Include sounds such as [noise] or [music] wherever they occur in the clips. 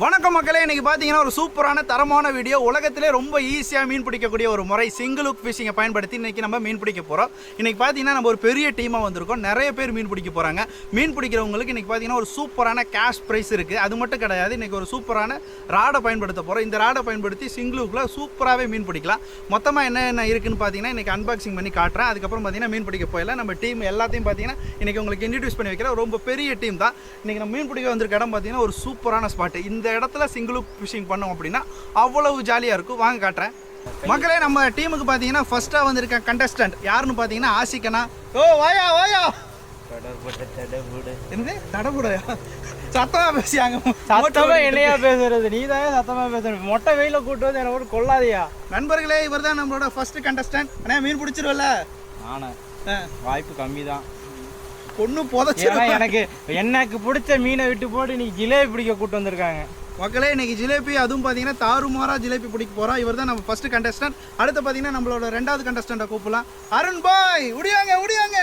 வணக்கம் மக்களே இன்னைக்கு பார்த்தீங்கன்னா ஒரு சூப்பரான தரமான வீடியோ. உலகத்திலே ரொம்ப ஈஸியாக மீன் பிடிக்கக்கூடிய ஒரு முறை சிங்கிள் ஹுக் ஃபிஷிங்கை பயன்படுத்தி இன்றைக்கி நம்ம மீன் பிடிக்க போகிறோம் இன்றைக்கி பார்த்தீங்கன்னா நம்ம ஒரு பெரிய டீமாக வந்திருக்கோம். நிறைய பேர் மீன் பிடிக்க போகிறாங்க மீன் பிடிக்கிறவங்களுக்கு இன்றைக்கி பார்த்தீங்கன்னா ஒரு சூப்பரான கேஷ் ப்ரைஸ் இருக்குது அது மட்டும் கிடையாது இன்றைக்கி ஒரு சூப்பரான ராடை பயன்படுத்த போகிறோம் இந்த ராடை பயன்படுத்தி சிங்கிள் ஹுக்கில் சூப்பராகவே மீன் பிடிக்கலாம். மொத்தமாக என்னென்ன இருக்குதுன்னு பார்த்தீங்கன்னா இன்றைக்கி அன்பாக்சிங் பண்ணி காட்டுறேன். அதுக்கப்புறம் பார்த்தீங்கன்னா மீன் பிடிக்க போயிடலாம். நம்ம டீம் எல்லாத்தையும் பார்த்தீங்கன்னா இன்றைக்கி உங்களுக்கு இன்ட்ரடியூஸ் பண்ணி வைக்கிற ரொம்ப பெரிய டீம் தான். இன்றைக்கி நம்ம மீன் பிடிக்க வந்திருக்க இடம் பார்த்தீங்கன்னா ஒரு சூப்பரான ஸ்பாட்டு இந்த இடத்துல சிங்கிள் ஃபிஷிங் பண்ணோம் அப்படின்னா அவ்வளவு ஜாலியாக இருக்கும். வாங்க காட்டுறேன். மக்களே நம்ம டீமுக்கு பார்த்தீங்கன்னா ஃபர்ஸ்ட்டாக வந்திருக்க கண்டஸ்டன்ட் யாருன்னு பார்த்தீங்கன்னா ஆசிக்கனா ஓ வாயா வாயா. என்னது? தடபுடையா? சத்தமா பேசியாங்க சத்தமா என்னையா பேசுறது? நீ தான் சத்தமா பேசுறது மொட்டை வெயில கூட்டு வந்து என்ன கொள்ளாதியா நண்பர்களே இவர் தான் நம்மளோட ஃபர்ஸ்ட் கண்டஸ்டன்ட் அண்ணா மீன் பிடிச்சிருவல்ல? நானே. வாய்ப்பு கம்மி தான் பொண்ணு புதைச்சிருவா எனக்கு எனக்கு பிடிச்ச மீனை விட்டு போட்டு நீ ஜிலேபி பிடிக்க கூட்டு வந்திருக்காங்க. மக்களே இன்னைக்கு ஜிலேபி அதுவும் பார்த்தீங்கன்னா தாறுமாறா ஜிலேபி பிடிக்க போகிறோம் இவர் தான் நம்ம ஃபர்ஸ்ட் கண்டஸ்டன்ட் அடுத்து பார்த்தீங்கன்னா நம்மளோட ரெண்டாவது கண்டஸ்டண்ட்டை கூப்பிடலாம். அருண் பாய் உடியாங்க உடியாங்க.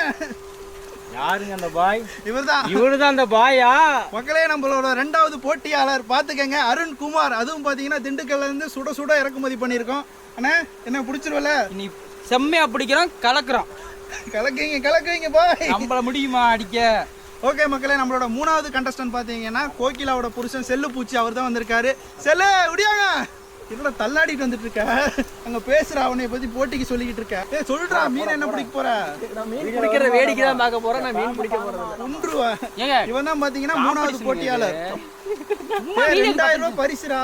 யாருங்க அந்த பாய்? இவர் தான் இவரு தான் அந்த பாயா? மக்களே நம்மளோட ரெண்டாவது போட்டியாளர் பார்த்துக்கங்க அருண் குமார் அதுவும் பார்த்தீங்கன்னா திண்டுக்கல்ல இருந்து சுட சுட இறக்குமதி பண்ணியிருக்கோம். அண்ணா என்ன பிடிச்சிருவல நீ செம்மையா பிடிக்கிறோம் கலக்குறோம் கலக்குவீங்க கலக்குவீங்க பாய் நம்மள முடியுமா அடிக்க? ஓகே மக்களே நம்மளோட மூணாவது கண்டஸ்டன்ட் பார்த்தீங்கன்னா கோகிலாவோட புருஷன் செல்லு பூச்சி அவர் தான் வந்திருக்காரு. செல்லு உடியாங்க. என்னோட தள்ளாடிட்டு வந்துட்டு இருக்க அங்க பேசுற அவனை பத்தி போட்டிக்கு சொல்லிக்கிட்டு இருக்க. ஏய் சொல்றா மீன் என்ன பிடிக்க போற? பிடிக்கிற வேடிக்கை தான் பார்க்க போறேன். நான் மீன் பிடிக்க போறது குன்றுவா ஏங்க இவன் தான் பாத்தீங்கன்னா மூணாவது போட்டியாளர். ரெண்டாயிரம் ரூபாய் பரிசுரா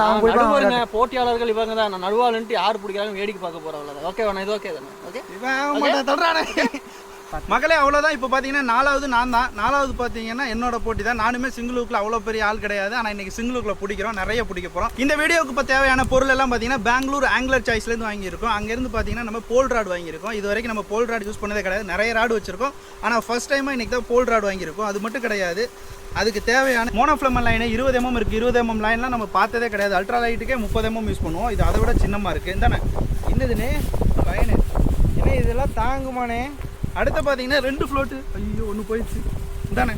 நடுவருங்க போட்டியாளர்கள் இவங்க தான் நான் நடுவாளன்ட்டு யார் பிடிக்கிறாங்க வேடிக்கை பார்க்க போறவங்க ஓகே வேணா இது ஓகே தானே? ஓகே இவன் தள்ளுறானே. [laughs] மகளே அவ்வளோதான் இப்போ பார்த்தீங்கன்னா நாலாவது நான் தான். நாலாவது பார்த்தீங்கன்னா என்னோட போட்டி தான். நானுமே சிங்கிளுக்குள்ள அவ்வளோ பெரிய ஆள் கிடையாது. ஆனால் இன்னைக்கு சிங்கிளுக்குள்ள பிடிக்கிறோம். நிறைய பிடிக்க போகிறோம் இந்த வீடியோக்கு இப்போ தேவையான பொருள் எல்லாம் பார்த்தீங்கன்னா பெங்களூர் ஆங்கிலர் சாய்ஸ்லேருந்து வாங்கியிருக்கோம். அங்கேருந்து பார்த்தீங்கன்னா நம்ம போல் ராட் வாங்கியிருக்கோம். இது வரைக்கும் நம்ம போல் ராட் யூஸ் பண்ணதே கிடையாது. நிறைய ராடு வச்சிருக்கோம். ஆனால் ஃபர்ஸ்ட் டைமாக இன்னைக்கு தான் போல் ராட் வாங்கியிருக்கோம். அது மட்டும் கிடையாது. அதுக்கு தேவையான மோனோஃப்ளமன் லைன் இருபது எம்எம் இருக்குது இருபது எம்எம் லைன்லாம் நம்ம பார்த்ததே கிடையாது. அல்ட்ரா லைட்டுக்கே முப்பது எம்எம் யூஸ் பண்ணுவோம். இது அதை விட சின்னமாக இருக்குது இந்தானே. என்னதுன்னு லைனு என்ன இதெல்லாம் தாங்குமானே? அடுத்து பார்த்தீங்கன்னா ரெண்டு ஃப்ளோட்டு ஐயோ ஒன்று போயிடுச்சு. இதானே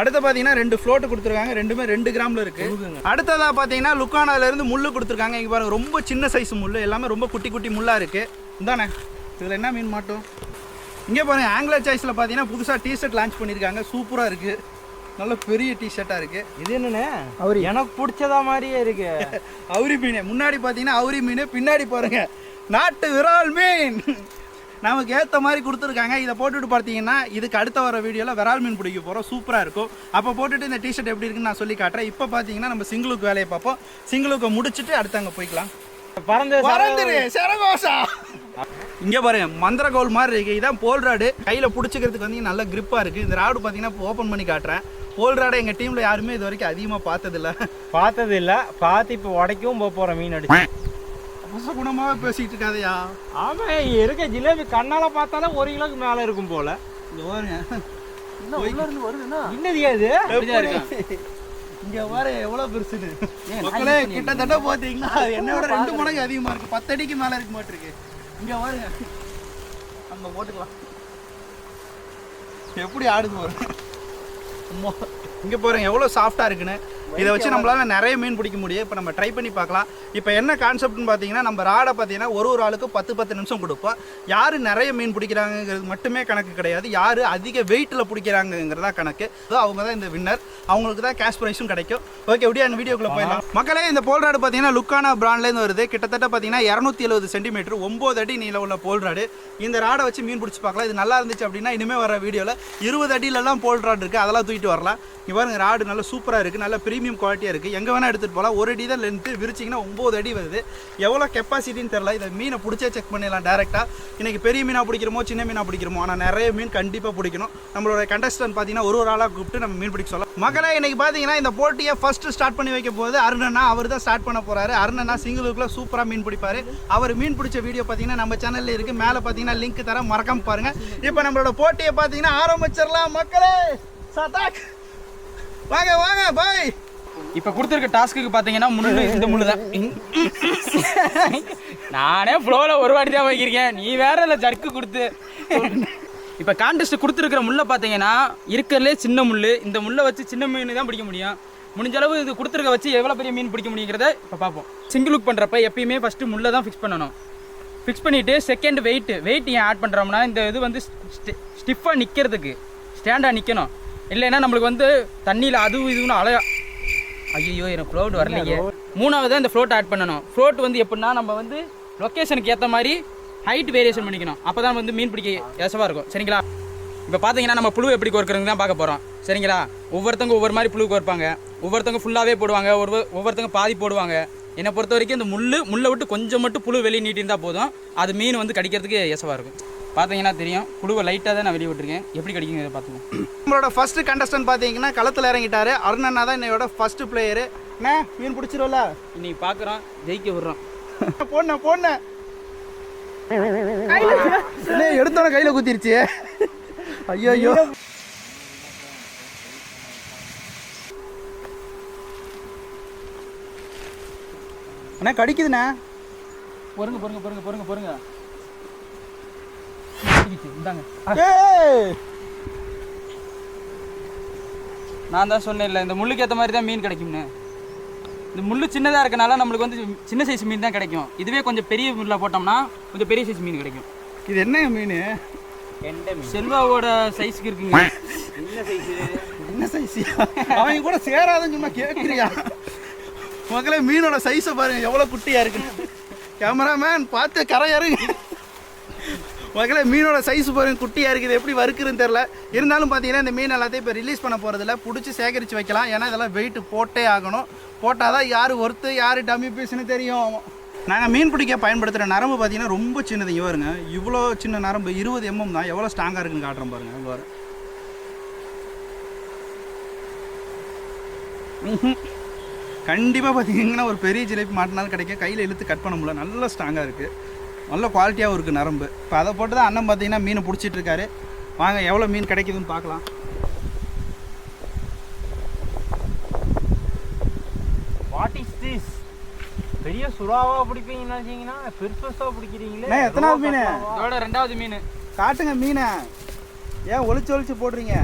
அடுத்து பார்த்தீங்கன்னா ரெண்டு ஃப்ளோட்டு கொடுத்துருக்காங்க. ரெண்டுமே ரெண்டு கிராமில் இருக்கு. அடுத்ததாக பார்த்தீங்கன்னா லுக்கானால இருந்து முள்ளு கொடுத்துருக்காங்க. இங்கே பாருங்க ரொம்ப சின்ன சைஸ் முள்ளு. எல்லாமே ரொம்ப குட்டி குட்டி முள்ளாக இருக்கு. இந்தானே. இதில் என்ன மீன் மாட்டோம்? இங்கே பாருங்க ஆங்கிலர் சாய்ஸில் பார்த்தீங்கன்னா புதுசாக டிஷர்ட் லான்ச் பண்ணியிருக்காங்க. சூப்பராக இருக்கு. நல்ல பெரிய டிஷர்ட்டாக இருக்கு. இது என்னண்ணே? அவர். எனக்கு பிடிச்சதா மாதிரியே இருக்கு. [laughs] அவுரி மீன். முன்னாடி பார்த்தீங்கன்னா அவுரி மீன் பின்னாடி பாருங்க. நாட்டு விரால் மீன். நமக்கு ஏற்ற மாதிரி கொடுத்துருக்காங்க. இதை போட்டுட்டு பார்த்தீங்கன்னா இதுக்கு அடுத்த வர வீடியோவில் விரால் மீன் பிடிக்க போகிறோம் சூப்பராக இருக்கும். அப்போ போட்டுட்டு இந்த டிஷர்ட் எப்படி இருக்குன்னு நான் சொல்லி காட்டுறேன். இப்போ பார்த்தீங்கன்னா நம்ம சிங்கிளுக்கு வேலையை பார்ப்போம். சிங்கிளுக்கு முடிச்சுட்டு அடுத்து அங்கே போய்க்கலாம். பறந்துரு சரகோசா இங்க பாருங்க மந்திர கோல் மாதிரி இருக்கு. இதான் போல் ராடு. கையில புடிச்சுக்கிறதுக்கு வந்து நல்ல கிரிப்பா இருக்கு. இந்த ராடு பாத்தீங்கன்னா ஓபன் பண்ணி காட்டுறேன். போல் ராடை எங்க டீம்ல யாருமே இது வரைக்கும் அதிகமா பார்த்தது இல்ல பார்த்தது இல்ல. பார்த்து இப்போ உடைக்கவும் போக போறேன் மீன் அடிச்சு. குணமாவே பேசிட்டு இருக்காதயா? ஆமா இருக்க ஜிலேபி கண்ணால பார்த்தாலே ஒரு கிலோக்கு மேல இருக்கும் போல. இங்க பாருங்க. என்ன உள்ள இருந்து வருதுன்னா என்னது அது? எப்படி? இங்க பாரு எவ்வளவு பெருசுன்னு. மக்களே கிட்டத்தட்ட பாத்தீங்கன்னா அது என்னோட ரெண்டு மடங்கு அதிகமா இருக்கு. பத்து அடிக்கு மேல இருக்க மாட்டிருக்கு இங்க பாருங்க. அங்க போட்டுக்கலாம். எப்படி ஆடுது பாருங்க. இங்க பாருங்க எவ்வளவு சாஃப்டா இருக்குன்னு. இதை வச்சு நம்மளால நிறைய மீன் பிடிக்க முடியும். இப்போ நம்ம ட்ரை பண்ணி பார்க்கலாம். இப்போ என்ன கான்செப்ட்னு பார்த்தீங்கன்னா நம்ம ராடை பார்த்தீங்கன்னா ஒரு ஒரு ஆளுக்கு பத்து பத்து நிமிஷம் கொடுப்போம். யார் நிறைய மீன் பிடிக்கிறாங்கிறது மட்டுமே கணக்கு கிடையாது. யார் அதிக வெயிட்டில் பிடிக்கிறாங்கிறதா கணக்கு. அவங்க தான் இந்த வின்னர் அவங்களுக்கு தான் கேஷ் ப்ரைஸும் கிடைக்கும். ஓகே எப்படியா அந்த வீடியோக்குள்ள போயிடலாம். மக்களே இந்த போல் ராடு பார்த்தீங்கன்னா லுக்கானா பிராண்ட்லேருந்து வருது. கிட்டத்தட்ட பார்த்தீங்கன்னா இரநூத்தி எழுபது சென்டிமீட்டர் ஒம்பது அடி நீளம் உள்ள போல் ராடு இந்த ராடை வச்சு மீன் பிடிச்சி பார்க்கலாம். இது நல்லா இருந்துச்சு அப்படின்னா இனிமேல் வர வீடியோவில் இருபது அடியிலலாம் போல் ராடு இருக்குது அதெல்லாம் தூக்கிட்டு வரலாம். இங்க பாருங்க ராடு நல்ல சூப்பராக இருக்குது நல்ல ப்ரீமியம் குவாலிட்டியாக இருக்குது எங்கே வேணால் எடுத்துகிட்டு போகலாம் ஒரு அடி தான் லென்த்து விரிச்சிங்கன்னா ஒம்பது அடி வருது. எவ்வளோ கெப்பாசிட்டின்னு தெரில இதை மீனை பிடிச்சே செக் பண்ணிடலாம் டேரெக்டாக இன்றைக்கி பெரிய மீனாக பிடிக்கிறோமோ சின்ன மீனாக பிடிக்கிறோமோ ஆனால் நிறைய மீன் கண்டிப்பாக பிடிக்கணும். நம்மளோட கண்டஸ்டன்ட் பார்த்தீங்கன்னா ஒரு ஒரு ஆளாக கூப்பிட்டு நம்ம மீன் பிடிக்க சொல்லலாம். மகளே இன்னைக்கு பார்த்தீங்கன்னா இந்த போட்டியை ஃபஸ்ட்டு ஸ்டார்ட் பண்ணி வைக்க போது அருணனா அவர் தான் ஸ்டார்ட் பண்ண போகிறாரு அருணனா சிங்கிளுக்குள்ளே சூப்பராக மீன் பிடிப்பார். அவர் மீன் பிடிச்ச வீடியோ பார்த்தீங்கன்னா நம்ம சேனலில் இருக்குது மேலே பார்த்தீங்கன்னா லிங்க் தர மறக்காம பாருங்கள் இப்போ நம்மளோட போட்டியை பார்த்தீங்கன்னா ஆரம்பிச்சிடலாம். மக்களே சதாக்! வாங்க வாங்க பாய் இப்போ கொடுத்துருக்க டாஸ்க்கு பார்த்தீங்கன்னா முள்ளு இந்த முள்ளு தான் நானே ஃப்ளோவில் ஒரு வாட்டி தான் வைக்கிறேன் நீ வேற இல்லை ஜர்க்கு கொடுத்து. இப்போ கான்டெஸ்ட் கொடுத்துருக்கிற முள்ளை பார்த்தீங்கன்னா இருக்கிறதுலே சின்ன முள் இந்த முள்ளை வச்சு சின்ன மீன் தான் பிடிக்க முடியும். முடிஞ்ச அளவு இது கொடுத்துருக்க வச்சு எவ்வளோ பெரிய மீன் பிடிக்க முடியுங்கிறத இப்போ பார்ப்போம் சிங்கிள் லுக் பண்ணுறப்ப எப்பயுமே ஃபஸ்ட்டு முள்ளை தான் ஃபிக்ஸ் பண்ணணும். ஃபிக்ஸ் பண்ணிவிட்டு செகண்ட் வெயிட் வெயிட் ஏன் ஆட் பண்ணுறோம்னா இந்த இது வந்து ஸ்டிஃபாக நிற்கிறதுக்கு ஸ்டாண்டாக நிற்கணும் இல்லைன்னா நம்மளுக்கு வந்து தண்ணியில் அதுவும் இதுவும் அலையா ஐயோ எனக்கு ஃப்ளோட் வரலைங்க மூணாவது இந்த ஃப்ளோட் ஆட் பண்ணணும். ஃப்ளோட் வந்து எப்படின்னா நம்ம வந்து லொக்கேஷனுக்கு ஏற்ற மாதிரி ஹைட் வேரியேஷன் பண்ணிக்கணும். அப்போ தான் வந்து மீன் பிடிக்க ஏசவாக இருக்கும். சரிங்களா? இப்போ பார்த்தீங்கன்னா நம்ம புழு எப்படி கோர்க்குறதுங்க தான் பார்க்க போகிறோம் சரிங்களா? ஒவ்வொருத்தவங்க ஒவ்வொரு மாதிரி புழு கோர்ப்பாங்க. ஒவ்வொருத்தவங்க ஃபுல்லாகவே போடுவாங்க. ஒரு ஒவ்வொருத்தவங்க பாதி போடுவாங்க. என்னை பொறுத்த வரைக்கும் இந்த முள் முள்ளை விட்டு கொஞ்சம் மட்டும் புழு வெளியே நீட்டிருந்தால் போதும். அது மீன் வந்து கடிக்கிறதுக்கு ஏசவாக இருக்கும். பார்த்தீங்கன்னா தெரியும். புழுவை லைட்டாக தான் நான் வெளியே விட்டுருக்கேன் எப்படி கடிக்குங்கிறத பார்த்துங்க நம்மளோட ஃபர்ஸ்ட் கண்டஸ்டன்ட் பார்த்தீங்கன்னா களத்தில் இறங்கிட்டாரு. அருணண்ணா தான் என்னையோட ஃபர்ஸ்ட் பிளேயரு அண்ணே மீன் பிடிச்சிருவல இன்னைக்கு பார்க்குறோம். ஜெயிக்க விடுறோம். போன போன எடுத்தோட கையில குத்திருச்சு. ஐயோ ஐயோ அண்ணா கடிக்குதுண்ணே. பொறுங்க பொறுங்க பொறுங்க பொறுங்க பொறுங்க. மாட்டிக்கிச்சு, இந்தாங்க. நான் தான் சொன்னேன்ல இந்த முள்ளுக்கு ஏற்ற மாதிரி தான் மீன் கிடைக்கும்னு. இந்த முள்ளு சின்னதாக இருக்கனால நம்மளுக்கு வந்து சின்ன சைஸ் மீன் தான் கிடைக்கும். இதுவே கொஞ்சம் பெரிய முள்ளா போட்டோம்னா கொஞ்சம் பெரிய சைஸ் மீன் கிடைக்கும். இது என்ன மீன்? செல்வாவோட சைஸ்க்கு இருக்குங்க. என்ன சைஸ் அவங்க கூட சேராதுன்னு சும்மா கேட்குறியா மக்களே மீனோட சைஸை பாருங்க எவ்வளோ குட்டியா இருக்கு கேமராமேன் பார்த்து கரை இறங்கு மக்களே மீனோட சைஸ் பாருங்க குட்டியாக இருக்குது. எப்படி வறுக்குதுன்னு தெரில இருந்தாலும் பார்த்தீங்கன்னா இந்த மீன் எல்லாத்தையும் இப்போ ரிலீஸ் பண்ண போகிறதில்ல பிடிச்சி சேகரித்து வைக்கலாம். ஏன்னா இதெல்லாம் வெயிட்டு போட்டே ஆகணும். போட்டால் தான் யார் ஒருத்து யார் டம்மி பீஸ்னு தெரியும். நாங்கள் மீன் பிடிக்க பயன்படுத்துகிற நரம்பு பார்த்தீங்கன்னா ரொம்ப சின்னது. இங்க இவ்வளோ சின்ன நரம்பு. இருபது எம்எம் தான். எவ்வளோ ஸ்ட்ராங்காக இருக்குன்னு காட்டுறோம் பாருங்க. பாரு. கண்டிப்பாக பார்த்தீங்கன்னா ஒரு பெரிய ஜிலேபி மாட்டினாலும் கிடைக்க கையில் இழுத்து கட் பண்ண முடியல. நல்ல ஸ்ட்ராங்காக இருக்குது நல்ல குவாலிட்டியாகவும் இருக்குது நரம்பு. இப்போ அதை போட்டு தான் அண்ணன் பார்த்தீங்கன்னா மீனை பிடிச்சிட்டு இருக்காரு வாங்க எவ்வளோ மீன் கிடைக்குதுன்னு பார்க்கலாம். வாட் இஸ் திஸ் பெரிய சுறாவா பிடிப்பீங்கன்னு நினைச்சீங்கன்னா பெருசு பெருசா பிடிக்கிறீங்களே. அண்ணே, எத்தனாவது மீன்? இதோட ரெண்டாவது மீன். காட்டுங்க மீனை. ஏன் ஒளிச்சு ஒளிச்சு போடுறீங்க?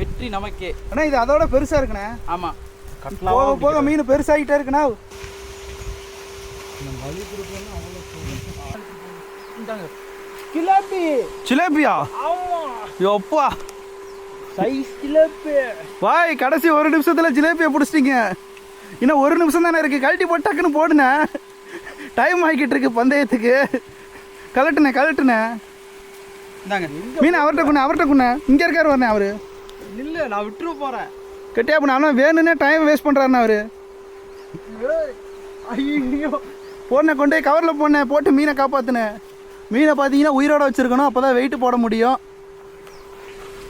வெற்றி நமக்கே. அண்ணா இது அதோட பெருசாக இருக்குண்ணே. ஆமாம் போக போக மீன் பெருசாகிட்டே இருக்குண்ணா. கிளப்பி. ஜிலேபியா? எப்பா சைஸ் கிளப்பி வாய் கடைசி ஒரு நிமிஷத்துல ஜிலேபியை பிடிச்சிட்டீங்க. இன்னும் ஒரு நிமிஷம் தானே இருக்கு. கழட்டி போட்டு டக்குன்னு போடுனே. டைம் ஆகிக்கிட்டு இருக்கு பந்தயத்துக்கு கலட்டுனே கலட்டுனே மீன் அவர்கிட்ட குண்ணே அவர்கிட்ட குண்ணே இங்க இருக்காரு வரனே அவரு. இல்ல நான் விட்டுற போறேன். கட்டியா பண்ண அவன் வேணும்னே டைம் வேஸ்ட் பண்றாருண்ணா அவரு. ஐயோ போடனே கொண்டு போய் கவரில் போடனேன் போட்டு மீனை காப்பாத்துனேன். மீனை பார்த்தீங்கன்னா உயிரோட வச்சிருக்கணும் அப்பதான் வெயிட் போட முடியும்.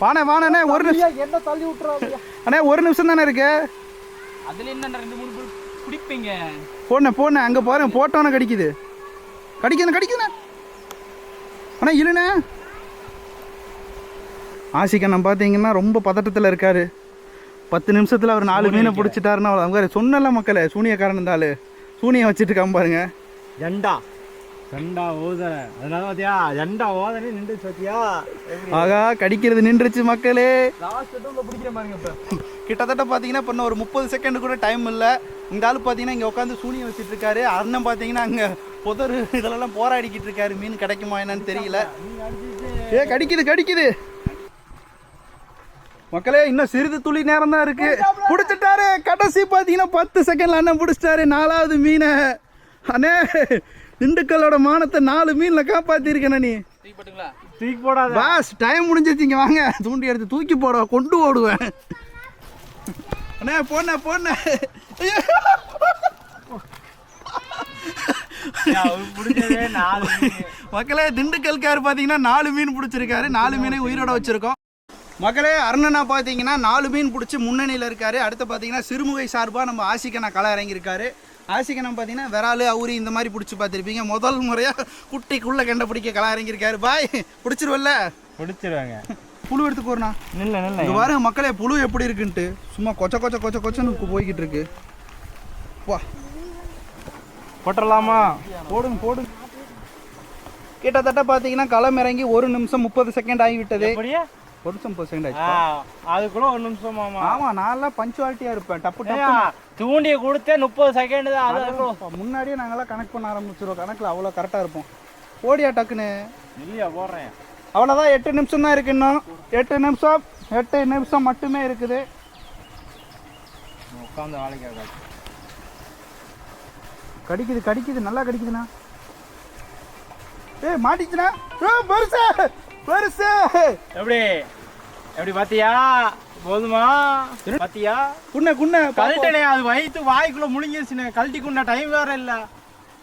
வாணே வாணே ஒரு நிமிஷம். என்ன தள்ளி விட்டுறாங்க அண்ணே ஒரு நிமிஷம் தானே இருக்கு? அதில் என்ன ரெண்டு மூணு பேர் குடிப்பீங்க? போடனே போடனே அங்கே பாருங்க போட்டோன்னே கடிக்குது. கடிக்குது கடிக்குதுண்ணே. அண்ணா இல்லைண்ணே ஆசிக்கண்ணன் பார்த்தீங்கன்னா ரொம்ப பதட்டத்தில் இருக்காரு. பத்து நிமிஷத்தில் அவர் நாலு மீனை பிடிச்சிட்டாருன்னா அவ்வளோ அவங்க சொன்னல மக்களே சூனியக்காரன் இருந்தாலு சூனியம் வச்சுட்டு இருக்கான் பாருங்க. ஜண்டா ஜண்டா ஓதனை அதனால பாத்தியா ஜண்டா ஓதனை நின்று பாத்தியா? ஆகா கடிக்கிறது நின்றுச்சு மக்களே. லாஸ்ட் பிடிக்கிற பாருங்க இப்ப. கிட்டத்தட்ட பார்த்தீங்கன்னா இப்போ ஒரு முப்பது செகண்ட் கூட டைம் இல்லை. இந்த ஆள் பார்த்தீங்கன்னா இங்கே உட்காந்து சூனியம் வச்சுட்டு இருக்காரு அண்ணன் பார்த்தீங்கன்னா அங்கே புதர் இதெல்லாம் போராடிக்கிட்டு இருக்காரு. மீன் கிடைக்குமா என்னன்னு தெரியல. ஏ கடிக்குது கடிக்குது. மக்களே இன்னும் சிறிது துளி நேரம் தான் இருக்கு. பிடிச்சிட்டாரு. கடைசி பார்த்தீங்கன்னா பத்து செகண்ட்ல அண்ணன் பிடிச்சிட்டாரு. நாலாவது மீனை. அண்ணே திண்டுக்கல்லோட மானத்தை நாலு மீன்ல காப்பாத்திருக்கேண்ணே நீ தூக்கி போடாத. பாஸ் டைம் முடிஞ்சிருச்சு இங்க வாங்க. தூண்டி எடுத்து தூக்கி போட கொண்டு ஓடுவேன். அண்ணே போண்ணே போண்ணே. ஐயோ. பிடிச்சதே நாலு மக்களே திண்டுக்கல்கார் பார்த்தீங்கன்னா நாலு மீன் பிடிச்சிருக்காரு. நாலு மீனை உயிரோட வச்சிருக்கோம். மக்களே அருணனா பார்த்தீங்கன்னா நாலு மீன் பிடிச்சி முன்னணியில் இருக்காரு. அடுத்து பார்த்தீங்கன்னா சிறுமுகை சார்பாக நம்ம ஆசிக்கனா களை இறங்கியிருக்காரு. ஆசிக்கனம் பார்த்தீங்கன்னா விராலு அவுரி இந்த மாதிரி பிடிச்சி பார்த்துருப்பீங்க. முதல் முறையாக குட்டிக்குள்ளே கண்டை பிடிக்க களை இறங்கியிருக்காரு. பாய் பிடிச்சிருவல்ல? பிடிச்சிருவாங்க. புழு எடுத்து போறனா நில்ல நில்ல. இங்க பாருங்க மக்களே புழு எப்படி இருக்குன்ட்டு. சும்மா கொச்ச கொச்ச கொச்ச கொச்சன்னு போய்கிட்டு இருக்கு. வா. போட்டுடலாமா போடுங்க போடுங்க. கிட்டத்தட்ட பார்த்தீங்கன்னா களம் இறங்கி ஒரு நிமிஷம் முப்பது செகண்ட் ஆகிவிட்டது. ஒரு நிமிஷம் செகண்ட் ஆ, ஆயிடுச்சு அதுக்குள்ள ஒரு நிமிஷம் மாமா. ஆமா நான்லாம் பஞ்சுவாலிட்டியா இருப்பேன். டப்பு டப்பு. தூண்டிய கொடுத்தே முப்பது செகண்ட் தான் அது முன்னாடியே நாங்கெல்லாம் கனெக்ட் பண்ண ஆரம்பிச்சிருவோம். கணக்கில் அவ்வளோ கரெக்டாக இருப்போம். ஓடியா டக்குன்னு? இல்லையா போடுறேன். அவ்வளோதான் எட்டு நிமிஷம் தான் இருக்கு இன்னும். எட்டு நிமிஷம் எட்டு நிமிஷம் மட்டுமே இருக்குது. உட்காந்து வேலைக்கு கடிக்குது கடிக்குது நல்லா கடிக்குதுண்ணா. ஏய் மாட்டிச்சுண்ணா ஏ பெருசு! பெருசு. எப்படி? எப்படி பாத்தியா? போதுமா? பாத்தியா? குண்ண குண்ண. கழட்டனே அது வயிற்று வாய்க்குள்ள முழுங்கிருச்சுனே. கழட்டி கொண்ட டைம் வேற இல்ல.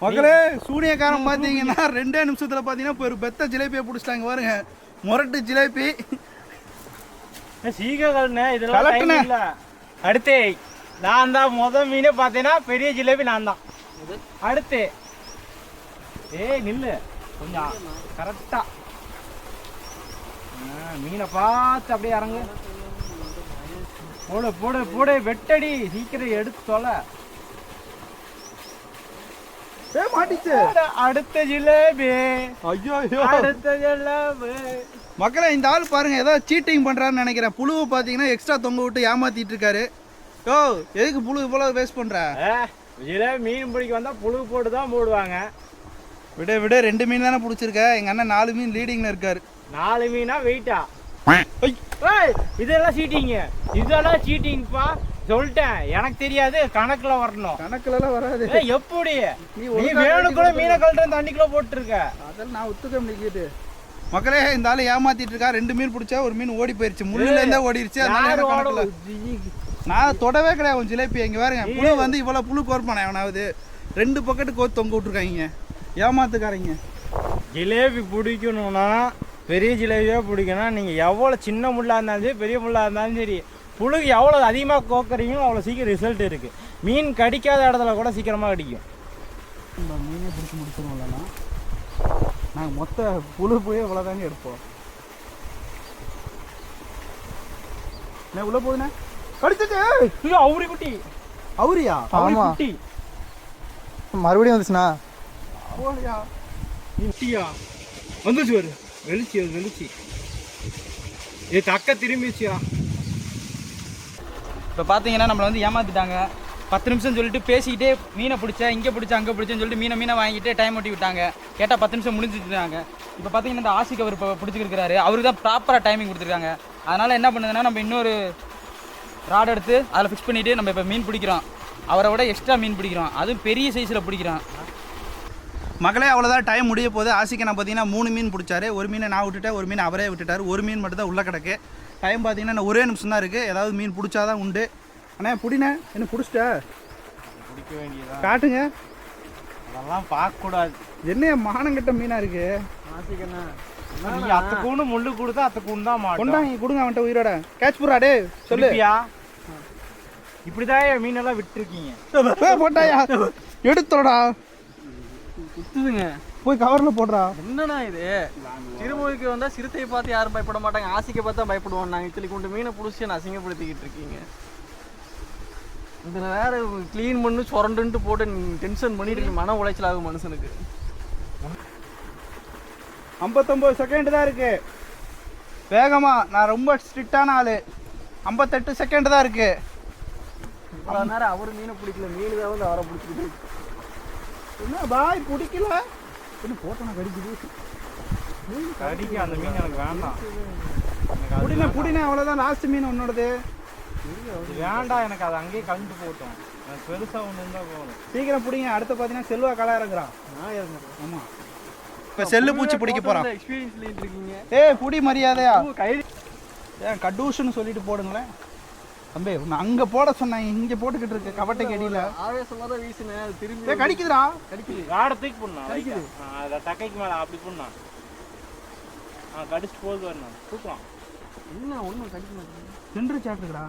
மக்களே சூனியக்காரன் பார்த்தீங்கன்னா ரெண்டே நிமிஷத்தில் பார்த்தீங்கன்னா இப்போ ஒரு பெத்த ஜிலேபியை பிடிச்சிட்டாங்க பாருங்க. முரட்டு ஜிலேபி. சீக்கிரம் கழட்டினே. இதெல்லாம். இல்ல. அடுத்து நான் தான் முத மீனே பார்த்தேன்னா பெரிய ஜிலேபி நான் தான். அடுத்து. ஏய் நில்லு. கொஞ்சம் கரெக்டா மீனை பார்த்து அப்படியே இறங்கு. போடு போடு போடு வெட்டடி. சீக்கிரம் எடுத்து தொலை. ஏ மாட்டிச்சு. அடுத்த ஜிலேபி. ஐயோ அடுத்த ஜிலேபி. மக்களே இந்த ஆள் பாருங்க ஏதோ சீட்டிங் பண்றாருன்னு நினைக்கிறேன். புழுவை பார்த்தீங்கன்னா எக்ஸ்ட்ரா தொங்க விட்டு ஏமாத்திட்டு இருக்காரு. யோ எதுக்கு புழு இவ்வளோ வேஸ்ட் பண்ற? ஜிலேபி மீன் பிடிக்க வந்தா புழு போட்டு தான் போடுவாங்க. விட விட ரெண்டு மீன் தானே பிடிச்சிருக்க. எங்க அண்ணன் நாலு மீன் லீடிங்ல இருக்காரு. நாலு மீனா வெயிட்டா இதெல்லாம் சீட்டிங்க இதெல்லாம் சீட்டிங்ப்பா சொல்லிட்டேன். எனக்கு தெரியாது கணக்குல வரணும். கணக்குல எல்லாம் வராது. ஏய் எப்படி? நீ வேணுக்குள்ள மீனை கழட்டு தண்ணிக்குள்ள போட்டுருக்க. அதெல்லாம் நான் ஒத்துக்க முடியாது. மக்களே இந்த ஆளு ஏமாத்திட்டு இருக்கா? ரெண்டு மீன் பிடிச்சா ஒரு மீன் ஓடி போயிருச்சு. முள்ளுல இருந்தே ஓடிருச்சு. அதனால கணக்குல நான் தொடவே கிடையாது ஜிலேபி. இங்க பாருங்க புழு வந்து இவ்வளவு புழு கோர்ப்பானே அவனாவது ரெண்டு பக்கெட்டு கோத்து தொங்க விட்டுருக்காங்க. ஏமாத்துக்காரங்க. ஜிலேபி பிடிக்கணும்னா பெரிய ஜிலேபியா பிடிக்கணும் நீங்க எவ்வளவு சின்ன முள்ளா இருந்தாலும் சரி பெரிய முள்ளா இருந்தாலும் சரி புழுகு எவ்வளவு அதிகமா கோக்குறீங்களோ அவ்வளவு சீக்கிரம் ரிசல்ட் இருக்கு. மீன் கடிக்காத இடத்துல கூட சீக்கிரமா கடிக்கும் நம்ம மீனே பிடிச்சி முடிச்சிருவோம்லண்ணா நாங்கள் மொத்த புழு போய் இவ்வளோதாங்க எடுப்போம். என்ன உள்ள போகுதுண்ணே கடிச்சிட்டு ஐயோ, அவுரி குட்டி அவரியா? அவுரி. குட்டி மறுபடியும் வந்துச்சுண்ணா. போலியா? குட்டியா? வந்துச்சு ஒரு வெளிச்சி அது வெளிச்சி இது தக்க திரும்பிச்சியா இப்போ பார்த்தீங்கன்னா நம்மளை வந்து ஏமாத்திட்டாங்க. பத்து நிமிஷம் சொல்லிட்டு பேசிக்கிட்டே மீனை பிடிச்ச இங்கே பிடிச்ச அங்கே பிடிச்சேன்னு சொல்லிட்டு மீனை மீனை வாங்கிட்டு டைம் ஓட்டி விட்டாங்க. கேட்டால் பத்து நிமிஷம் முடிஞ்சுட்டாங்க இப்போ பார்த்தீங்கன்னா இந்த ஆசிக் அவர் இப்போ பிடிச்சிருக்கிறாரு. அவருக்கு தான் ப்ராப்பராக டைமிங் கொடுத்துருக்காங்க. அதனால் என்ன பண்ணுதுன்னா நம்ம இன்னொரு ராட் எடுத்து அதில் ஃபிக்ஸ் பண்ணிவிட்டு நம்ம இப்போ மீன் பிடிக்கிறோம். அவரை விட எக்ஸ்ட்ரா மீன் பிடிக்கிறோம். அதுவும் பெரிய சைஸில் பிடிக்கிறோம். மகளே அவ்வளோதான் டைம் முடிய போகுது ஆசிக்கு நான் பார்த்தீங்கன்னா மூணு மீன் பிடிச்சாரு. ஒரு மீனை நான் விட்டுட்டேன் ஒரு மீன் அவரே விட்டுட்டாரு. ஒரு மீன் மட்டும் தான் உள்ள கிடக்கு. டைம் பார்த்தீங்கன்னா ஒரே நிமிஷம் தான் இருக்குது ஏதாவது மீன் பிடிச்சாதான் உண்டு. அண்ணே பிடிண்ணே என்ன பிடிச்சிட்ட? பிடிக்க வேண்டியதா? காட்டுங்க. அதெல்லாம் பார்க்க கூடாது என்ன மானங்கட்ட மீனாக இருக்கு? நீ அத்த கூண்டு முள்ளு கொடுத்தா அத்த கூண்டு தான் மாட்டோம். கொண்டாங்க கொடுங்க அவன்கிட்ட உயிரோட. கேட்ச் புறா டே சொல்லு. சொல்லுப்பியா இப்படிதான் என் மீனெல்லாம் விட்டுருக்கீங்க. போட்டாயா? எடுத்தோடா குத்துதுங்க. போய் கவர்ல போடுறா. என்னண்ணா இது? சிறுமுகைக்கு வந்தா சிறுத்தையை பார்த்து யாரும் பயப்பட மாட்டாங்க. ஆசைக்கு பார்த்தா பயப்படுவோம் நாங்கள் இத்தனை கொண்டு மீனை பிடிச்சி நான் அசிங்கப்படுத்திக்கிட்டு இருக்கீங்க. இதில் வேற க்ளீன் பண்ணி சுரண்டுன்ட்டு போட்டு டென்ஷன் பண்ணிட்டு. மன உளைச்சல் ஆகும் மனுஷனுக்கு. ஐம்பத்தொம்போது செகண்ட் தான் இருக்கு. வேகமா. நான் ரொம்ப ஸ்ட்ரிக்டான ஆளு. ஐம்பத்தெட்டு செகண்ட் தான் இருக்கு. இவ்வளோ நேரம் அவர் மீனை பிடிக்கல. மீன் தான் வந்து அவரை பிடிச்சிக்கிட்டு இருக்கு. என்ன பாய் பிடிக்கல? என்ன போட்டோம் கடிக்குது. கடிக்கு அந்த மீன் எனக்கு வேண்டாம். புடினே புடினே அவ்வளோதான் லாஸ்ட் மீன் உன்னோடது. அது வேண்டாம் எனக்கு அது அங்கேயே கலந்து போட்டோம். எனக்கு பெருசா ஒன்று இருந்தால் போதும். சீக்கிரம் பிடிங்க. அடுத்து பார்த்தீங்கன்னா செல்வா களை இறங்குறான். நான் இறங்குறேன். ஆமா. இப்போ செல்லு பூச்சி பிடிக்க போறான். எக்ஸ்பீரியன்ஸ் சொல்லிட்டு இருக்கீங்க. ஏய் புடி மரியாதையா? கை ஏன் கடூஷன்னு சொல்லிட்டு போடுங்களேன். தம்பி உன்னை அங்க போட சொன்னேன். இங்க போட்டுக்கிட்டு இருக்கு கவட்டைக்கு அடியில ஆவேசமா தான் வீசினேன். அது திரும்பி ஏ கடிக்குதுடா. கடிக்குது. காடை தூக்கி போடணும் அதை தக்கைக்கு மேலே அப்படி போடணும் ஆ கடிச்சிட்டு போகுது வரணும் தூக்கலாம். என்ன ஒன்றும் கடிக்க மாட்டேங்குது. நின்று சாப்பிட்டுக்கடா.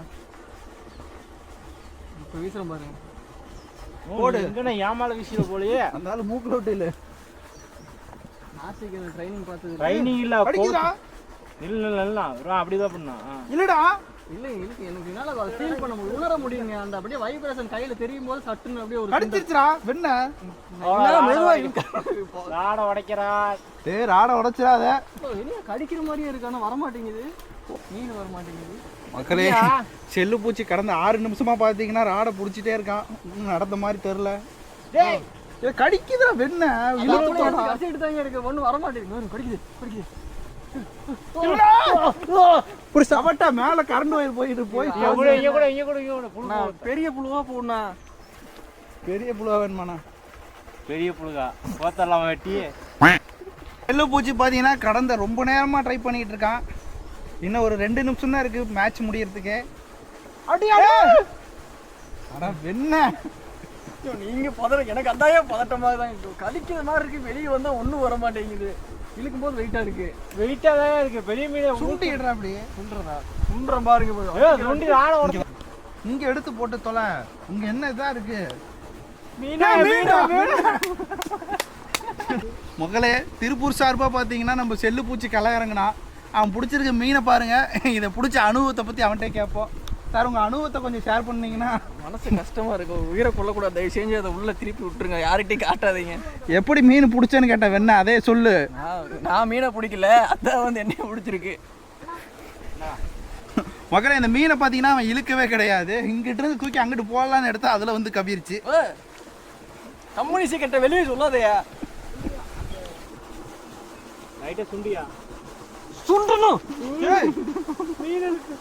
இப்போ வீசுறேன் பாருங்க போடு. எங்கண்ணே ஏமால விஷயம் போலயே. அந்த ஆளு மூக்குல விட்டு இல்ல ஆசைக்கு ட்ரைனிங் பார்த்தது ட்ரைனிங் இல்ல கடிக்குதா? இல்ல இல்ல இல்ல அப்படிதான் பண்ணா இல்லடா. இல்ல இருக்கு. எனக்கு என்னால அதை ஃபீல் பண்ண முடியும் உணர முடியுங்க அந்த அப்படியே வைப்ரேஷன் கையில தெரியும் போது சட்டுன்னு அப்படியே ஒரு கடிச்சிருச்சுடா வெண்ண. மெதுவா ராடை உடைக்கிறா. டேய் ராடை உடைச்சிடாத. வெளியே கடிக்கிற மாதிரியே இருக்கு. ஆனா வர மாட்டேங்குது மீன் வர மாட்டேங்குது மக்களே செல்லு பூச்சி கடந்த ஆறு நிமிஷமா பாத்தீங்கன்னா ராடை புடிச்சிட்டே இருக்கான். நடந்த மாதிரி தெரியல. டேய். ஏ கடிக்குதுடா வெண்ண. இழுத்து போடா. கடிச்சிட்டு தாங்க இருக்கு. ஒன்றும் வர மாட்டேங்குது கடிக்குது கடிக்குது. ஒரு சவட்டா மேல கரண்ட் வயர் போயிட்டு போய் இங்க கூட இங்க கூட இங்க கூட பெரிய புழுவா போடணா பெரிய புழுவா வேணுமாண்ணா. பெரிய புழுகா. போத்தெல்லாம் வெட்டி. செல்லு பூச்சி பார்த்தீங்கன்னா கடந்த ரொம்ப நேரமா ட்ரை பண்ணிட்டு இருக்கான். இன்னும் ஒரு ரெண்டு நிமிஷம் தான் இருக்கு மேட்ச் முடியறதுக்கு. அடியா அட. வெண்ண. ஐயோ, நீங்க பதற எனக்கு அதாயே பதட்டமா தான் கடிக்கிற மாதிரி இருக்கு. வெளியே வந்தா ஒண்ணும் வர மாட்டேங்குது. இழுக்கும் போது வெயிட்டா இருக்கு. வெயிட்டா தான் இருக்கு. பெரிய மீன் சுண்டிடுறா அப்படி. சுன்றதா சுன்ற பாருங்க நொண்டி ராடை உடைச்சு இங்க எடுத்து போட்டு தொலை. இங்க என்ன இதா இருக்கு? மீனா மீனா திருப்பூர் சார்பா பாத்தீங்கன்னா நம்ம செல்லு பூச்சி களை இறங்கினா அவன் பிடிச்சிருக்க மீனை பாருங்க. இதை பிடிச்ச அனுபவத்தை பத்தி அவன்கிட்ட கேட்போம். சார் உங்க அனுபவத்தை கொஞ்சம் ஷேர் பண்ணீங்கன்னா. மனசு கஷ்டமா இருக்கு. உயிரை கொள்ளக்கூடாது தயவு செஞ்சு அதை உள்ள திருப்பி விட்டுருங்க. யார்கிட்டயும் காட்டாதீங்க. எப்படி மீன் பிடிச்சேன்னு கேட்டேன் வெண்ண அதே சொல்லு. நான் நான் மீனை பிடிக்கல. அதான் வந்து என்னைய பிடிச்சிருக்கு. மகனே இந்த மீனை பார்த்தீங்கன்னா அவன் இழுக்கவே கிடையாது. இங்கிட்ட இருந்து தூக்கி அங்கிட்டு போடலான்னு எடுத்தா அதில் வந்து கவிருச்சு. கம்யூனிஸ்ட் கிட்ட வெளியே சொல்லாதயா. லைட்டா சுண்டியா? சுண்டணும். போயிடுச்சு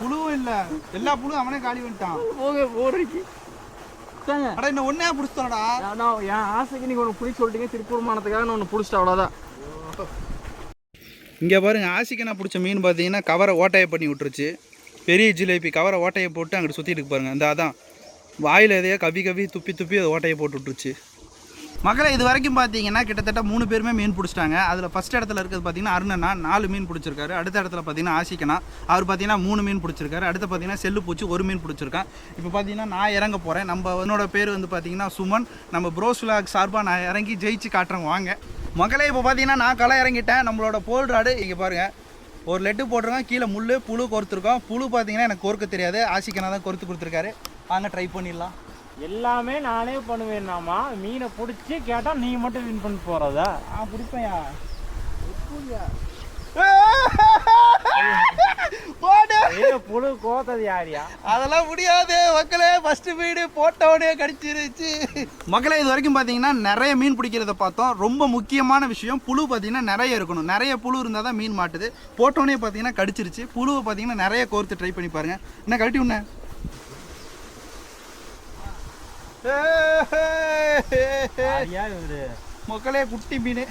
புழுவும் இல்லை. எல்லா புழுவும் அவனே காலி பண்ணிட்டான். போக போறீங்க அட இன்னும் ஒன்னே பிடிச்சிட்டாடா நான் என் ஆசைக்கு நீங்க ஒன்று பிடிச்சி சொல்லிட்டீங்க. திருப்பூர் மானத்துக்காக நான் ஒன்று பிடிச்சிட்டேன் அவ்வளோதான் இங்கே பாருங்க ஆசிக்கனா பிடிச்ச மீன் பார்த்தீங்கன்னா கவரை ஓட்டையை பண்ணி விட்டுருச்சு. பெரிய ஜிலேபி கவரை ஓட்டையை போட்டு அங்கிட்டு சுற்றிட்டு பாருங்க. இந்த அதான். வாயில் எதையோ கவி கவி துப்பி துப்பி அதை ஓட்டையை போட்டு விட்டுருச்சு. மக்களை இது வரைக்கும் பார்த்தீங்கன்னா கிட்டத்தட்ட மூணு பேருமே மீன் பிடிச்சிட்டாங்க. அதில் ஃபஸ்ட் இடத்துல இருக்கிறது பார்த்தீங்கன்னா அருணனா நாலு மீன் பிடிச்சிருக்காரு. அடுத்த இடத்துல பார்த்தீங்கன்னா ஆசிக்கனா அவர் பார்த்தீங்கன்னா மூணு மீன் பிடிச்சிருக்காரு. அடுத்து பார்த்தீங்கன்னா செல்லு பூச்சி ஒரு மீன் பிடிச்சிருக்கான். இப்போ பார்த்தீங்கன்னா நான் இறங்க போகிறேன் நம்ம என்னோட பேர் வந்து பார்த்தீங்கன்னா சுமன். நம்ம ப்ரோஸ்லாக் சார்பாக நான் இறங்கி ஜெயிச்சு காட்டுறேன். வாங்க. மக்களே இப்போ பார்த்தீங்கன்னா நான் களை இறங்கிட்டேன். நம்மளோட போல் ராடு இங்கே பாருங்கள் ஒரு லெட்டு போட்டிருக்கோம் கீழே முள் புழு கோர்த்துருக்கோம் புழு பார்த்தீங்கன்னா எனக்கு கோர்க்க தெரியாது. ஆசிக்கனா தான் கோர்த்து கொடுத்துருக்காரு. வாங்க ட்ரை பண்ணிடலாம். எல்லாமே நானே பண்ணுவேன்னாமா மீனை பிடிச்சி கேட்டா நீங்க மட்டும் வின் பண்ணி போறதா. ஆ பிடிப்பையா புழு கோத்தது யாரியா? அதெல்லாம் முடியாது. மக்களே ஃபர்ஸ்ட் வீடு போட்டவனே கடிச்சிருச்சு. மக்களே இது வரைக்கும் பார்த்தீங்கன்னா நிறைய மீன் பிடிக்கிறத பார்த்தோம். ரொம்ப முக்கியமான விஷயம் புழு பார்த்தீங்கன்னா நிறைய இருக்கணும். நிறைய புழு இருந்தால் தான் மீன் மாட்டுது. போட்டோடனே பார்த்தீங்கன்னா கடிச்சிருச்சு. புழுவை பார்த்தீங்கன்னா நிறைய கோர்த்து ட்ரை பண்ணி பாருங்க. என்ன கழட்டி யாரியா இவரு மக்களே குட்டி மீன்.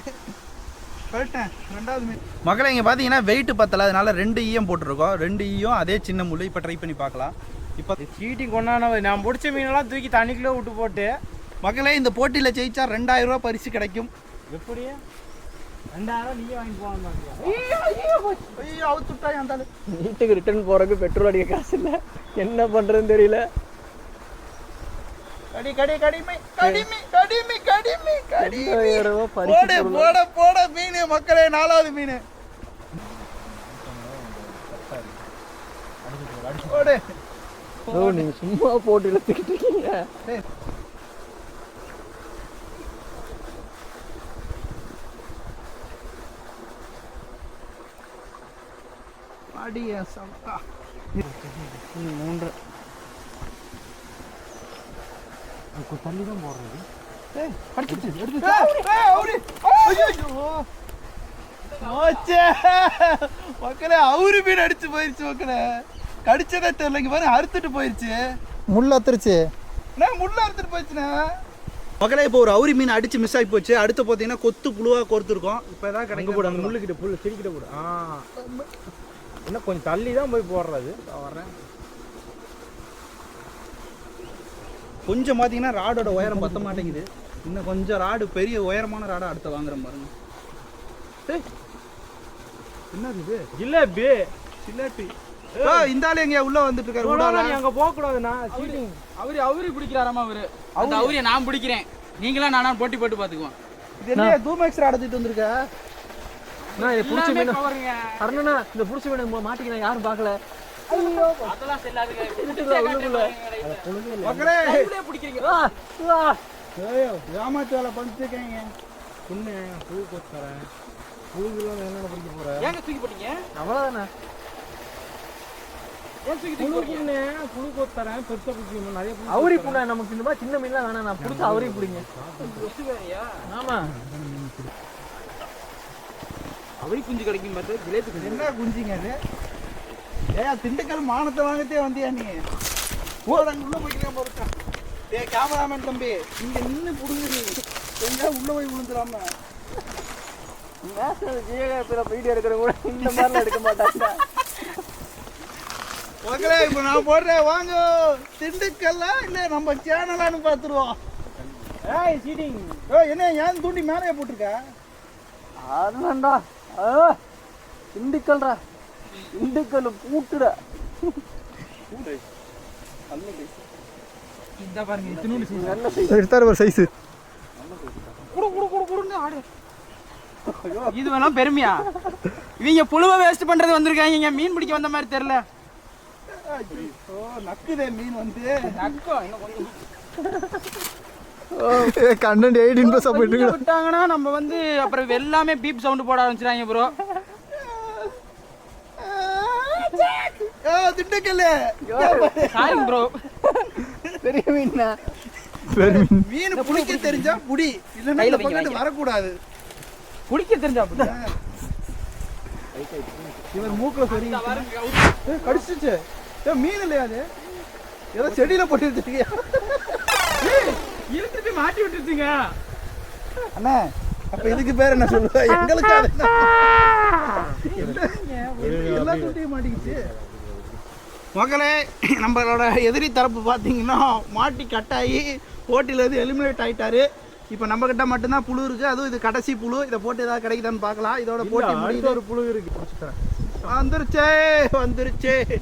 ரெண்டாவது மீன். மக்களே இங்கே பார்த்தீங்கன்னா வெயிட் பத்தல அதனால ரெண்டு ஈயம் போட்டிருக்கோம். ரெண்டு ஈயம் அதே சின்ன முள் இப்போ ட்ரை பண்ணி பார்க்கலாம். இப்போ சீட்டிங் கொண்டானவ நான் பிடிச்ச மீனெல்லாம் தூக்கி தண்ணிக்குள்ளே விட்டு போட்டு. மக்களே இந்த போட்டியில் ஜெயிச்சா ரெண்டாயிரம் ரூபாய் பரிசு கிடைக்கும். எப்படி. வீட்டுக்கு ரிட்டர்ன் போறதுக்கு பெட்ரோல் அடிக்க காசு இல்லை. என்ன பண்றதுன்னு தெரியல. கடி கடி கடிமை கடிமை கடிமை கடிமை கடிமை. ரெண்டாயிரம் ரூபாய் பரிசு போடு போட போட மீன் மக்களே நாலாவது மீன். போடு. நீங்க சும்மா போட்டு இழுத்துக்கிட்டு இருக்கீங்க. அடிய சவுக்கா. மூன்று. தள்ளி தான் போடுறது ஏய், ஏய், அவரு. ஐயையோ. போச்சே. மக்களே அவரு மீன் அடிச்சு போயிருச்சு மக்களே கடிச்சதே தெரியல இங்க பாரு அறுத்துட்டு போயிருச்சு முள் அத்துருச்சு நான் முள்ள அறுத்துட்டு போச்சுண்ணே மக்களே இப்போ ஒரு அவுரி மீன் அடிச்சு மிஸ் ஆகி போச்சு அடுத்து பார்த்தீங்கன்னா கொத்து புழுவா கோர்த்துருக்கோம் இப்போ ஏதாவது அங்கே கிடைக்கும் போடு அந்த முள்ளுக்கிட்ட புல்லு செடிக்கிட்ட போடு ஆ இன்னும் கொஞ்சம் தள்ளி தான் போய் போடுறது வர்றேன் கொஞ்சம் பார்த்தீங்கன்னா ராடோட உயரம் பத்த மாட்டேங்குது. இன்னும் கொஞ்சம் ராடு பெரிய உயரமான ராடை அடுத்து வாங்குறேன் பாருங்க. ஏய், என்னது இது? ஜிலேபி. இந்த ஆளு எங்கேயா உள்ள வந்துட்டு இருக்காரு அங்கே போகக்கூடாதுண்ணா. சீட்டிங் அவரு அவரு பிடிக்கிறாராமா அவரு? அந்த அவரைய நான் பிடிக்கிறேன். நீங்களா நானா போட்டி போட்டு பாத்துக்குவோம். இது என்ன தூமேக்ஸ் அடைச்சிட்டு வந்திருக்க? நான் இதை பிடிச்ச மீன். அருணா இந்த பிடிச்ச மீன் மாட்டிக்கிறேன் யாரும் பார்க்கல. ஏமாத்து வேலை பண்ணிட்டுருக்கீங்க புண்ணு புழு கோத்து தரேன் புழுகுலாம் என்னென்ன பிடிக்க போற ஏங்க தூக்கி போட்டீங்க அவ்வளவுதானே ஏன் தூக்கி புழு தூக்கி போட்டீங்க புண்ணு புழு கோத்து தரேன் பெருசா பிடிக்கணும் நிறைய அவரி புண்ணா நமக்கு இந்த மாதிரி சின்ன மீன்லாம் வேணாம். நான் பிடிச்ச அவரி பிடிங்க. ஆமா. அவரி குஞ்சு கிடைக்கும் பார்த்து ஜிலேபி என்ன குஞ்சிங்க அது? ஏயா திண்டுக்கல் மானத்தை வாங்கத்தே வந்தியா நீ? போறாங்க உள்ள போய்க்கிறேன் போறா ஏ கேமராமேன் தம்பி இங்க நின்னு புடுங்க நீ. எங்க உள்ள போய் விழுந்துடாம? நேஷனல் ஜியோகிராஃபில வீடியோ எடுக்கிற கூட இந்த மாதிரிலாம் எடுக்க மாட்டாங்க இப்போ நான் போடுறேன் வாங்க. திண்டுக்கல்லா இல்ல நம்ம சேனலான்னு பார்த்துருவோம் ஏய் சீட்டிங் ஏ என்ன ஏன் தூண்டி மேலே போட்டிருக்க? அதுதான்டா ஆ, திண்டுக்கல்டா திண்டுக்கல் பூட்டுடா இந்த பாருங்க இத்தினூண்டு சைஸ் நல்ல சைஸ் எடுத்தாரு சைஸ் இது வேணாம் பெருமையா இவங்க புழுவை வேஸ்ட் பண்றது வந்திருக்காங்க மீன் பிடிக்க வந்த மாதிரி தெரியல ஓ நக்குதே மீன் வந்து கண்டென்ட் எயிட்டீன் ப்ளஸ் கொஞ்சம் விட்டாங்கன்னா நம்ம வந்து அப்புறம் எல்லாமே பீப் சவுண்ட் போட ஆரம்பிச்சிடாங்க ப்ரோ திண்டுக்கல் சாரிங்க ப்ரோ பெரிய மீனா. மீன் பிடிக்க தெரிஞ்சா புடி. இல்லைன்னா இந்த பக்கத்து. வரக்கூடாது. குடிக்க தெரிஞ்சா அப்படி இவர் மூக்குல சரி கடிச்சிச்சு. ஏ மீன் இல்லையா அது? ஏதோ செடியில போட்டு வச்சிருக்கியா இழுத்துட்டு மாட்டி விட்டுருச்சுங்க. அண்ணா அப்ப இதுக்கு பேர் என்ன சொல்லுவா? எங்களுக்கு? அது என்ன? எல்லா- எல்லா தொட்டியும் மாட்டிக்கிச்சு. மக்களே நம்மளோட எதிரி தரப்பு பார்த்தீங்கன்னா மாட்டி கட்டாயி போட்டியில இருந்து எலிமினேட் ஆயிட்டாரு. இப்போ நம்ம கிட்ட மட்டும்தான் புழு இருக்கு. அதுவும் இது கடைசி புழு. இதை போட்டு ஏதாவது கிடைக்குதான்னு பார்க்கலாம். இதோட போட்டி முடியுது. ஒரு புழு இருக்கு. வந்துருச்சே வந்துருச்சே.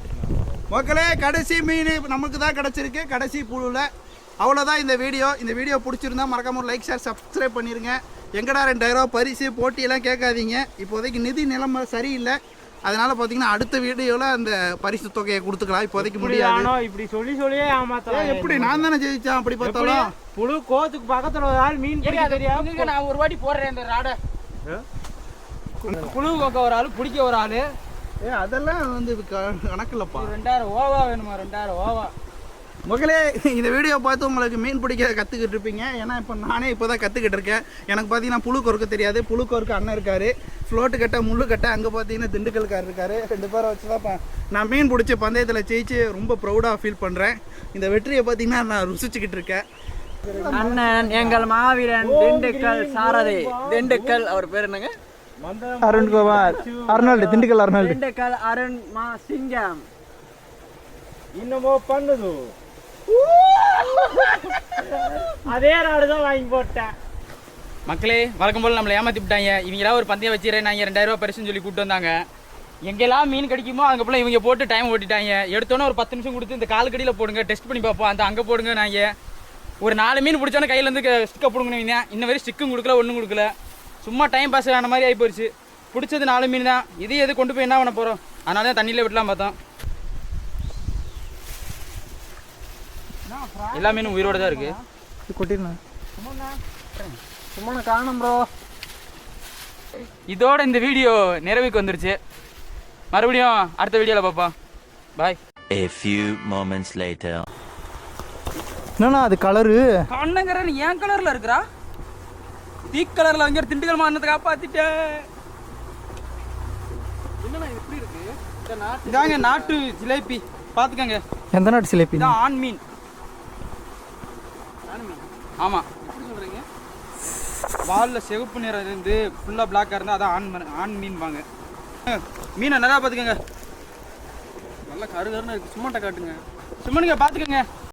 மக்களே கடைசி மீன் நமக்கு தான் கிடச்சிருக்கு. கடைசி புழுவில் அவ்வளோதான் இந்த வீடியோ. இந்த வீடியோ பிடிச்சிருந்தா மறக்காம லைக் ஷேர் சப்ஸ்கிரைப் பண்ணிருங்க. எங்கடா ரெண்டாயிரம் பரிசு போட்டியெல்லாம் கேட்காதீங்க. இப்போதைக்கு நிதி நிலைமை சரியில்லை. அதனால பார்த்தீங்கன்னா அடுத்த வீடியோவில் அந்த பரிசு தொகையை கொடுத்துக்கலாம். இப்போதைக்கு முடியாது. ஆனோ இப்படி சொல்லி சொல்லியே ஏமாத்தலாம். ஏய், எப்படி? நான் தானே ஜெயிச்சேன். அப்படி பார்த்தாலும். புழு கோத்துக்கு பக்கத்துல ஒரு ஆள் மீன் பிடிக்க தெரியாது நான் ஒரு வாட்டி போடுறேன் இந்த ராடை. புழு கொக்க ஒரு ஆள் பிடிக்க ஒரு ஆளு. ஏ அதெல்லாம் வந்து இது க- கணக்கில்லப்பா. ஒரு ரெண்டாயிரம் ஓவா வேணுமா? ரெண்டாயிரம் ஓவா. மக்களே இந்த வீடியோ பார்த்து உங்களுக்கு மீன் பிடிக்க கற்றுக்கிட்டு இருப்பீங்க. ஏன்னா இப்போ நானே இப்போ தான் கற்றுக்கிட்டு இருக்கேன். எனக்கு பார்த்தீங்கன்னா புழு கொறுக்க தெரியாது. புழு கொறுக்க அண்ணன் இருக்காரு. ஃப்ளோட்டு கட்ட முள்ளு கட்ட அங்கே பார்த்தீங்கன்னா திண்டுக்கல்கார் இருக்காரு. ரெண்டு பேரை வச்சு தான் நான் மீன் பிடிச்ச பந்தயத்தில் ஜெயிச்சு ரொம்ப ப்ரௌடாக ஃபீல் பண்ணுறேன் இந்த வெற்றியை பார்த்தீங்கன்னா நான் ருசிச்சுக்கிட்டு இருக்கேன். அண்ணன் எங்கள் மாவீரன் திண்டுக்கல் சாரதி. திண்டுக்கல் அவர் பேர் என்னங்க? அருண்குமார் அர்னால்டு திண்டுக்கல் அர்னால்டு திண்டுக்கல் அருண் மா சிங்கம். இன்னமோ பண்ணுது. அதே ராடு தான் வாங்கி போட்டேன். மக்களே வழக்கம் போல் நம்மளை ஏமாத்தி விட்டாங்க. இவங்களாம் ஒரு பந்தயம் வச்சுறேன் நாங்கள் ரெண்டாயிரம் ரூபாய் பரிசுன்னு சொல்லி கூப்பிட்டு வந்தாங்க. எங்கெல்லாம் மீன் கிடைக்குமோ அங்கே போல இவங்க போட்டு டைம் ஓட்டிட்டாங்க. எடுத்தோன்னே ஒரு பத்து நிமிஷம் கொடுத்து இந்த காலுக்கடியில் போடுங்க டெஸ்ட் பண்ணி பார்ப்போம். அந்த அங்கே போடுங்க நாங்கள் ஒரு நாலு மீன் பிடிச்சோன்னே கையில இருந்து ஸ்டிக்கை பிடுங்கன்னு இன்ன வரை ஸ்டிக்கும் கொடுக்கல ஒன்றும் கொடுக்கல. சும்மா டைம் பாஸ் ஆன மாதிரி ஆகி போயிடுச்சு பிடிச்சது நாலு மீன் தான். இது எது கொண்டு போய் என்ன பண்ண போகிறோம் அதனால தான் தண்ணியில் விடலாம் பார்த்தோம். எல்லா மீனும் உயிரோட தான் இருக்குது கொட்டிருந்தேன் சும்மா காணும் ப்ரோ இதோட இந்த வீடியோ நிறைவுக்கு வந்துருச்சு. மறுபடியும் அடுத்த வீடியோவில் பார்ப்போம். பாய் A few moments later. என்னண்ணா அது கலரு கண்ணங்கரன் ஏன் கலர்ல இருக்கிறா? தீ கலர்ல அங்க திண்டுக்கல் மாநிலத்தை காப்பாத்திட்டேன். என்னண்ணா இது எப்படி இருக்கு? இதாங்க நாட்டு ஜிலேபி. பாத்துக்கங்க எந்த நாட்டு சிலேபி இதான் ஆண் மீன். ஆமா. எப்படி சொல்றீங்க? வால்ல சிவப்பு நிறம் இருந்து ஃபுல்லா பிளாக்கா இருந்தா அதான் ஆண் ஆண் மீன் வாங்க மீனை நல்லா பாத்துக்கங்க நல்லா கரு கருன்னு இருக்கு. சும்மாட்ட காட்டுங்க. சும்மா நீங்க பாத்துக்கங்க